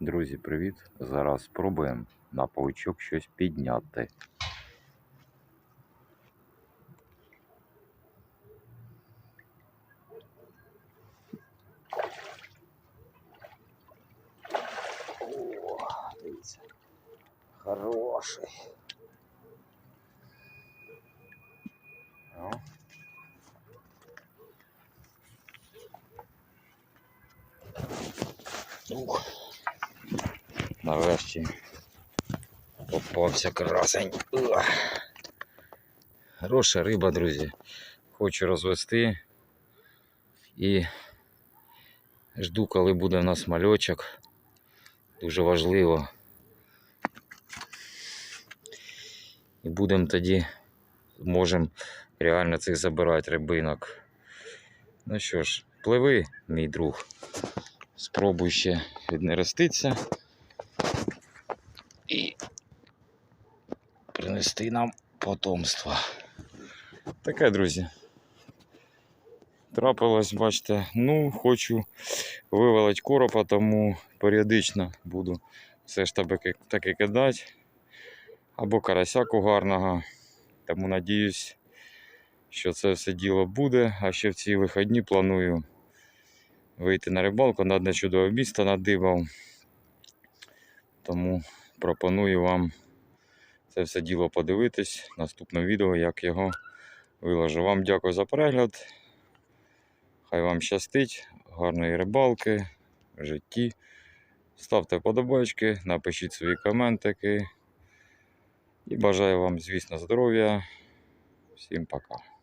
Друзі, привіт! Зараз спробуємо на паучок щось підняти. О, дивіться. Хороший. О. Ух. Нарешті попався красень. Хороша риба, друзі. Хочу розвести і жду, коли буде в нас мальочок. Дуже важливо. І будемо тоді, можемо реально цих забирати рибинок. Ну що ж, пливи, мій друг. Спробуй ще віднереститися принести нам потомство. Таке, друзі. Трапилось, бачите, ну, хочу вивелити коропа, тому періодично буду все ж таки, таки кидати. Або карасяку гарного. Тому надіюсь, що це все діло буде. А ще в ці вихідні планую вийти на рибалку на одне чудове місто надибав. Тому пропоную вам це все діло подивитись в наступному відео, як його виложу. Вам дякую за перегляд. Хай вам щастить, гарної рибалки, житті. Ставте вподобайки, напишіть свої коментики. І бажаю вам, звісно, здоров'я. Всім пока.